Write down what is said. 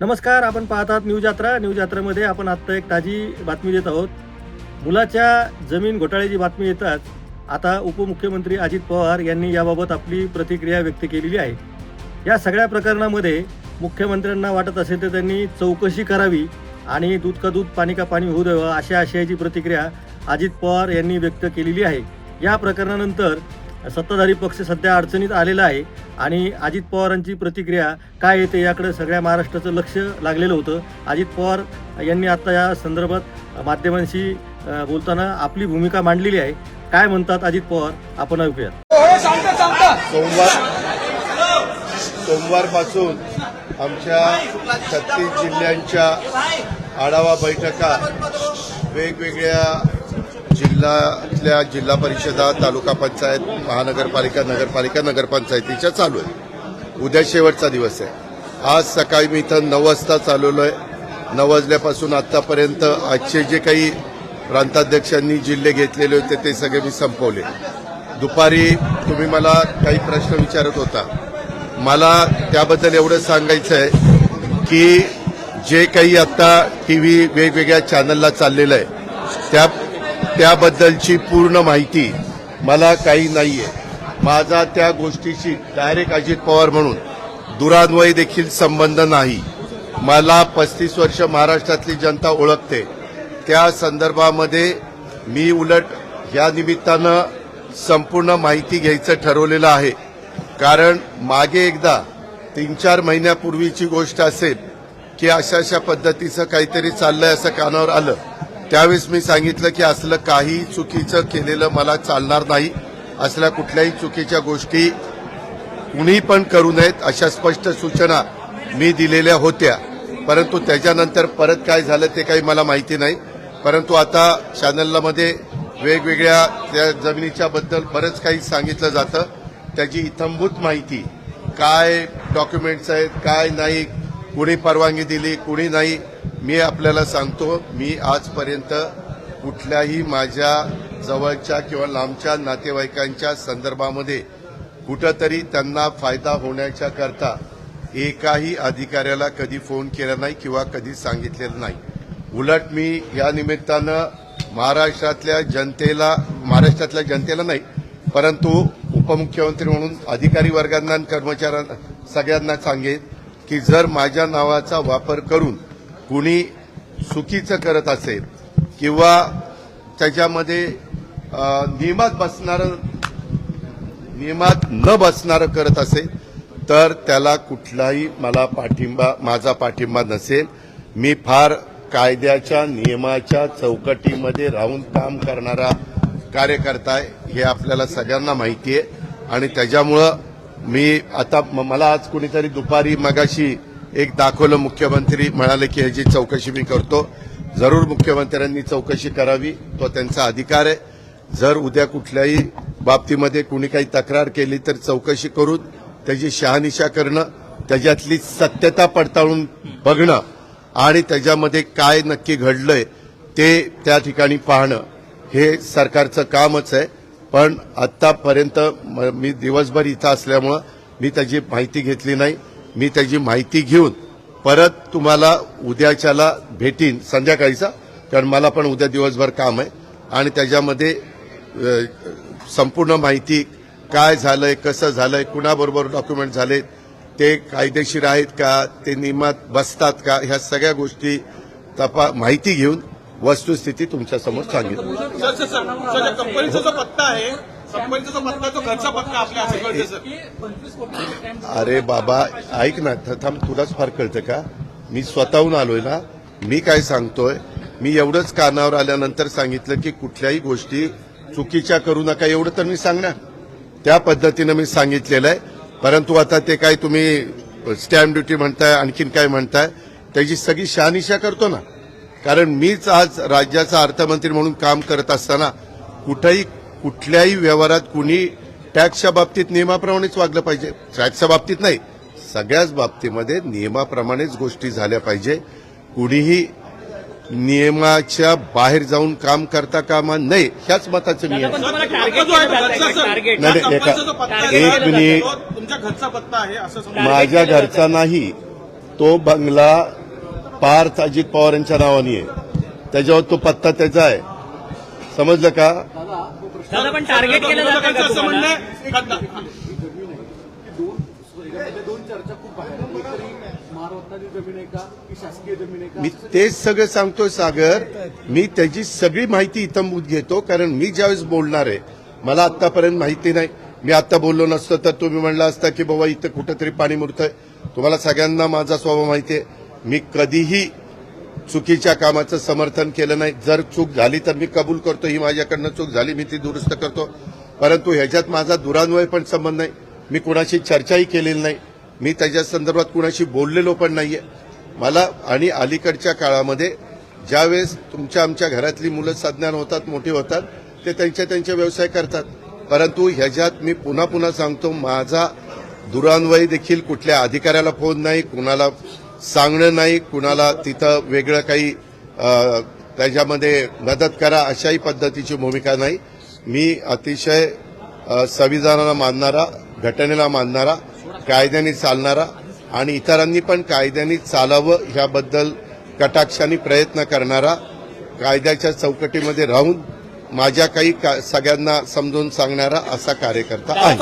नमस्कार आपण पाहतात न्यूज यात्रा. न्यूज यात्रेमध्ये आपण आत्ता एक ताजी बातमी देत आहोत. मुलाच्या जमीन घोटाळ्याची बातमी येताच आता उपमुख्यमंत्री अजित पवार यांनी याबाबत आपली प्रतिक्रिया व्यक्त केलेली आहे. या सगळ्या प्रकरणामध्ये मुख्यमंत्र्यांना वाटत असेल तर त्यांनी चौकशी करावी आणि दूध का दूध पाणी का पाणी होऊ द्यावं अशा आशयाची प्रतिक्रिया अजित पवार यांनी व्यक्त केलेली आहे. या प्रकरणानंतर सत्ताधारी पक्ष सध्या अडचणीत आलेला आहे आणि अजित पवारांची प्रतिक्रिया काय येते याकडे सगळ्या महाराष्ट्राचं लक्ष लागलेलं होतं. अजित पवार यांनी आता या संदर्भात माध्यमांशी बोलताना आपली भूमिका मांडलेली आहे. काय म्हणतात अजित पवार? आपण ऐकूयात. सोमवार सोमवारपासून आमच्या छत्तीस जिल्ह्यांच्या आढावा बैठका वेगवेगळ्या जिल्ह्यातल्या जिल्हा परिषदा तालुका पंचायत महानगरपालिका नगरपालिका नगरपंचायतीच्या चालू आहे उद्या शेवटचा दिवस आहे. आज सकाळी मी इथं नऊ वाजता चालवलो आहे नऊ वाजल्यापासून आतापर्यंत आजचे जे काही प्रांताध्यक्षांनी जिल्हे घेतलेले होते ते सगळे मी संपवले. दुपारी तुम्ही मला काही प्रश्न विचारत होता. मला त्याबद्दल एवढं सांगायचं आहे की जे काही आता टी व्ही वेगवेगळ्या चॅनलला चाललेलं आहे त्या त्याबद्दलची पूर्ण माहिती मला काही नाहीये. माझा त्या गोष्टीशी डायरेक्ट अजित पवार म्हणून दुरान्वय देखील संबंध नाही. मला पस्तीस वर्ष महाराष्ट्रातली जनता ओळखते. त्या संदर्भामध्ये मी उलट या निमित्तानं संपूर्ण माहिती घ्यायचं ठरवलेलं आहे. कारण मागे एकदा तीन चार महिन्यापूर्वीची गोष्ट असेल की अशा अशा पद्धतीचं काहीतरी चाललंय असं कानावर आलं. त्यावेळेस मी सांगितलं की असलं काही चुकीचं केलेलं मला चालणार नाही. असल्या कुठल्याही चुकीच्या गोष्टी कुणी पण करू नयेत अशा स्पष्ट सूचना मी दिलेल्या होत्या. परंतु त्याच्यानंतर परत काय झालं ते काही मला माहिती नाही. परंतु आता चॅनलमध्ये वेगवेगळ्या त्या जमिनीच्या बद्दल बरंच काही सांगितलं जातं. त्याची इथंभूत माहिती काय डॉक्युमेंट्स आहेत काय नाही कुणी परवानगी दिली कुणी नाही. मी आपल्याला सांगतो मी आजपर्यंत कुठल्याही माझ्या जवळच्या किंवा लांबच्या नातेवाईकांच्या संदर्भामध्ये कुठंतरी त्यांना फायदा होण्याच्या करता एकाही अधिकाऱ्याला कधी फोन केला नाही किंवा कधी सांगितलेलं नाही. उलट मी या निमित्तानं महाराष्ट्रातल्या जनतेला महाराष्ट्रातल्या जनतेला नाही परंतु उपमुख्यमंत्री म्हणून अधिकारी वर्गांना कर्मचाऱ्यांना सगळ्यांना सांगेन की जर माझ्या नावाचा वापर करून कुणी चुकीचं करत असेल किंवा त्याच्यामध्ये नियमात बसणारं नियमात न बसणारं करत असेल तर त्याला कुठलाही मला पाठिंबा माझा पाठिंबा नसेल. मी फार कायद्याच्या नियमाच्या चौकटीमध्ये राहून काम करणारा कार्यकर्ता आहे हे आपल्याला सगळ्यांना माहिती आहे. आणि त्याच्यामुळं मी आता मला आज कुणीतरी दुपारी मगाशी एक दाखवलं मुख्यमंत्री म्हणाले की ह्याची चौकशी मी करतो. जरूर मुख्यमंत्र्यांनी चौकशी करावी तो त्यांचा अधिकार आहे. जर उद्या कुठल्याही बाबतीमध्ये कुणी काही तक्रार केली तर चौकशी करून त्याची शहानिशा करणं त्याच्यातली सत्यता पडताळून बघणं आणि त्याच्यामध्ये काय नक्की घडलंय ते त्या ठिकाणी पाहणं हे सरकारचं कामच आहे. पण आतापर्यंत मी दिवसभर इथं असल्यामुळं मी त्याची माहिती घेतली नाही. मी त्याची माहिती घेऊन परत तुम्हाला उद्याच्याला भेटीन संध्याकाळीचा कारण मला पण उद्या दिवसभर काम आहे आणि त्याच्यामध्ये संपूर्ण माहिती काय झालंय कसं झालंय कुणाबरोबर डॉक्युमेंट झाले ते कायदेशीर आहेत का ते नियमात बसतात का ह्या सगळ्या गोष्टी तपा माहिती घेऊन वस्तुस्थिती तुमच्यासमोर सांगितली कंपनीचा जो पत्ता आहे पत्ता तो घरचा पत्ता आपल्या सर. अरे बाबा ऐक ना थांब तुलाच फार कळतं का? मी स्वतःहून आलोय ना मी काय सांगतोय? मी एवढंच कानावर आल्यानंतर सांगितलं की कुठल्याही गोष्टी चुकीच्या करू नका एवढं तर मी सांगणार. त्या पद्धतीनं मी सांगितलेलं आहे. परंतु आता ते काय तुम्ही स्टॅम्प ड्युटी म्हणताय आणखीन काय म्हणताय त्याची सगळी शहानिशा करतो ना. कारण मीच आज राज्याचा अर्थमंत्री म्हणून काम करत असताना कुठंही कुठल्याही व्यवहारात कुणी टॅक्सच्या बाबतीत नियमाप्रमाणेच वागलं पाहिजे. टॅक्सच्या बाबतीत नाही. सगळ्याच बाबतीमध्ये नियमाप्रमाणेच गोष्टी झाल्या पाहिजे. कुणीही नियमाच्या बाहेर जाऊन काम करता कामा नये. ह्याच मताचं मी नाही, नाही, एका- मिनिट. माझ्या घरचा नाही. तो बंगला पार्थ अजित पवार यांच्या नावाने आहे. त्याच्यावर तो पत्ता त्याचा आहे. समजलं का? दादा पण टार्गेट केलं जातं विरोधकांचं का असं म्हणणं तुम्हाला? आहे का- दोन चर्चा खूप बाहेर आहे. एकतरी महारत्नाची जमीन आहे का की शासकीय जमीन आहे का मी तेच सगळं सांगतोय सागर. मी त्याची सगळी माहिती इथं घेतो कारण मी ज्यावेळेस बोलणार आहे मला आतापर्यंत माहिती नाही. मी आता बोललो नसतो तर तुम्ही म्हणला असता की बाबा इथं कुठंतरी पाणी मुरतंय. तुम्हाला सगळ्यांना माझा स्वभाव माहिती आहे. मी कधीही चुकीच्या कामाचं समर्थन केलं नाही. जर चूक झाली तर मी कबूल करतो. ही माझ्याकडनं चूक झाली मी ती दुरुस्त करतो. परंतु ह्याच्यात माझा दुरान्वय पण संबंध नाही. मी कुणाशी चर्चाही केलेली नाही. मी त्याच्या संदर्भात कुणाशी बोललेलो पण नाहीये. मला आणि अलीकडच्या काळामध्ये ज्यावेळेस तुमच्या आमच्या घरातली मुलं सज्ञान होतात मोठी होतात ते त्यांच्या त्यांचे व्यवसाय करतात. परंतु ह्याच्यात मी पुन्हा पुन्हा सांगतो माझा दुरान्वय देखील कुठल्या अधिकाऱ्याला फोन नाही कुणाला सांगणं नाही कुणाला तिथं वेगळं काही त्याच्यामध्ये मदत करा अशाही पद्धतीची भूमिका नाही. मी अतिशय संविधानाला मानणारा घटनेला मानणारा कायद्याने चालणारा आणि इतरांनी पण कायद्याने चालावं ह्याबद्दल कटाक्षाने प्रयत्न करणारा कायद्याच्या चौकटीमध्ये राहून माझ्या काही का- सगळ्यांना समजून सांगणारा असा कार्यकर्ता आहे.